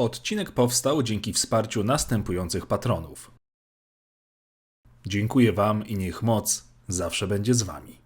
Odcinek powstał dzięki wsparciu następujących patronów. Dziękuję Wam i niech moc zawsze będzie z Wami.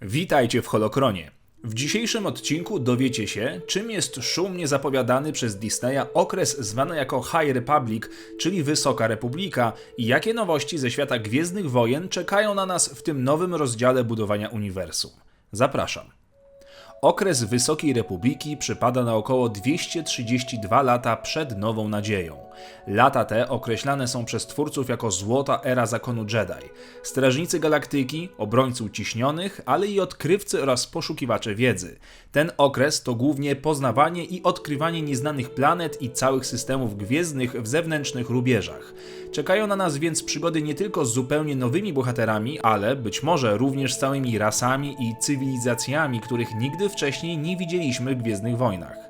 Witajcie w Holokronie. W dzisiejszym odcinku dowiecie się, czym jest szumnie zapowiadany przez Disneya okres zwany jako High Republic, czyli Wysoka Republika, i jakie nowości ze świata Gwiezdnych Wojen czekają na nas w tym nowym rozdziale budowania uniwersum. Zapraszam. Okres Wysokiej Republiki przypada na około 232 lata przed Nową Nadzieją. Lata te określane są przez twórców jako złota era zakonu Jedi. Strażnicy galaktyki, obrońcy uciśnionych, ale i odkrywcy oraz poszukiwacze wiedzy. Ten okres to głównie poznawanie i odkrywanie nieznanych planet i całych systemów gwiezdnych w zewnętrznych rubieżach. Czekają na nas więc przygody nie tylko z zupełnie nowymi bohaterami, ale być może również z całymi rasami i cywilizacjami, których nigdy wcześniej nie widzieliśmy w Gwiezdnych Wojnach.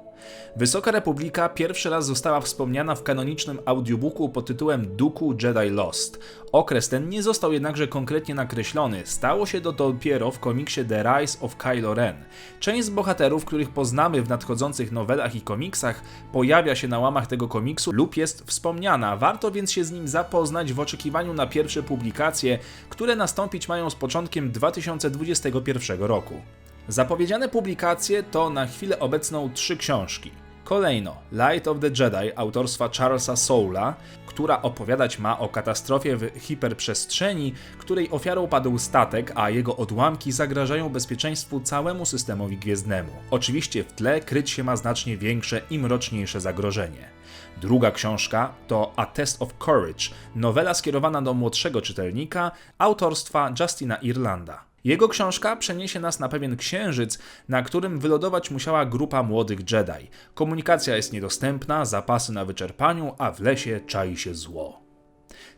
Wysoka Republika pierwszy raz została wspomniana w kanonicznym audiobooku pod tytułem Duku Jedi Lost. Okres ten nie został jednakże konkretnie nakreślony, stało się to dopiero w komiksie The Rise of Kylo Ren. Część z bohaterów, których poznamy w nadchodzących nowelach i komiksach, pojawia się na łamach tego komiksu lub jest wspomniana, warto więc się z nim zapoznać w oczekiwaniu na pierwsze publikacje, które nastąpić mają z początkiem 2021 roku. Zapowiedziane publikacje to na chwilę obecną trzy książki. Kolejno Light of the Jedi autorstwa Charlesa Soula, która opowiadać ma o katastrofie w hiperprzestrzeni, której ofiarą padł statek, a jego odłamki zagrażają bezpieczeństwu całemu systemowi gwiezdnemu. Oczywiście w tle kryć się ma znacznie większe i mroczniejsze zagrożenie. Druga książka to A Test of Courage, nowela skierowana do młodszego czytelnika autorstwa Justina Irlanda. Jego książka przeniesie nas na pewien księżyc, na którym wylodować musiała grupa młodych Jedi. Komunikacja jest niedostępna, zapasy na wyczerpaniu, a w lesie czai się zło.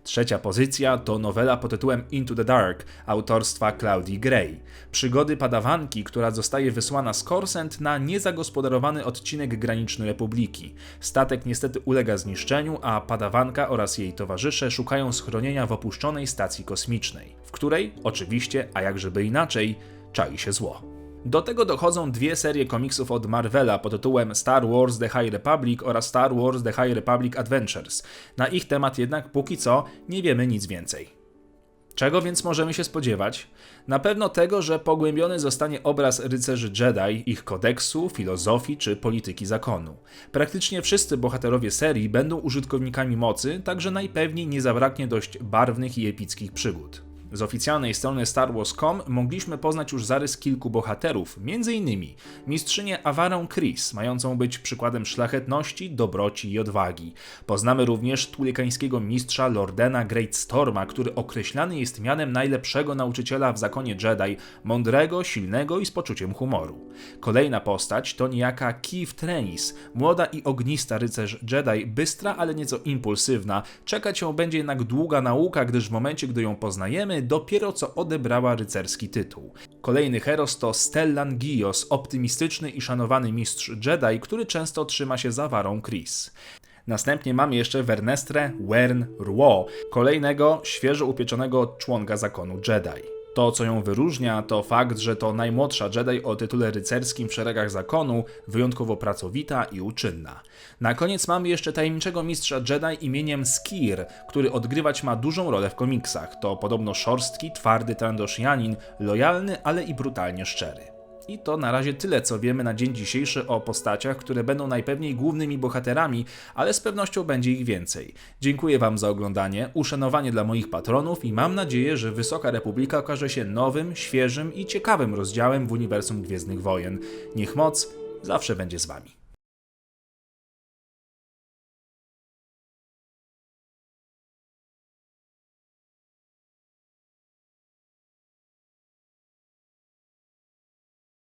Trzecia pozycja to nowela pod tytułem Into the Dark autorstwa Claudii Gray. Przygody padawanki, która zostaje wysłana z Korsent na niezagospodarowany odcinek graniczny Republiki. Statek niestety ulega zniszczeniu, a padawanka oraz jej towarzysze szukają schronienia w opuszczonej stacji kosmicznej, w której, oczywiście, a jakżeby inaczej, czai się zło. Do tego dochodzą dwie serie komiksów od Marvela pod tytułem Star Wars The High Republic oraz Star Wars The High Republic Adventures. Na ich temat jednak póki co nie wiemy nic więcej. Czego więc możemy się spodziewać? Na pewno tego, że pogłębiony zostanie obraz rycerzy Jedi, ich kodeksu, filozofii czy polityki zakonu. Praktycznie wszyscy bohaterowie serii będą użytkownikami mocy, także najpewniej nie zabraknie dość barwnych i epickich przygód. Z oficjalnej strony Star Wars.com mogliśmy poznać już zarys kilku bohaterów, m.in. mistrzynię Avarę Chris, mającą być przykładem szlachetności, dobroci i odwagi. Poznamy również tulikańskiego mistrza Lordena Greatstorma, który określany jest mianem najlepszego nauczyciela w zakonie Jedi, mądrego, silnego i z poczuciem humoru. Kolejna postać to niejaka Keith Trenis, młoda i ognista rycerz Jedi, bystra, ale nieco impulsywna. Czekać ją będzie jednak długa nauka, gdyż w momencie, gdy ją poznajemy, dopiero co odebrała rycerski tytuł. Kolejny heros to Stellan Gios, optymistyczny i szanowany mistrz Jedi, który często trzyma się za warą Chris. Następnie mamy jeszcze Wernestre Wern Ruo, kolejnego świeżo upieczonego członka zakonu Jedi. To, co ją wyróżnia, to fakt, że to najmłodsza Jedi o tytule rycerskim w szeregach zakonu, wyjątkowo pracowita i uczynna. Na koniec mamy jeszcze tajemniczego mistrza Jedi imieniem Skir, który odgrywać ma dużą rolę w komiksach. To podobno szorstki, twardy Trandoshianin, lojalny, ale i brutalnie szczery. I to na razie tyle, co wiemy na dzień dzisiejszy o postaciach, które będą najpewniej głównymi bohaterami, ale z pewnością będzie ich więcej. Dziękuję Wam za oglądanie, uszanowanie dla moich patronów i mam nadzieję, że Wysoka Republika okaże się nowym, świeżym i ciekawym rozdziałem w uniwersum Gwiezdnych Wojen. Niech moc zawsze będzie z Wami.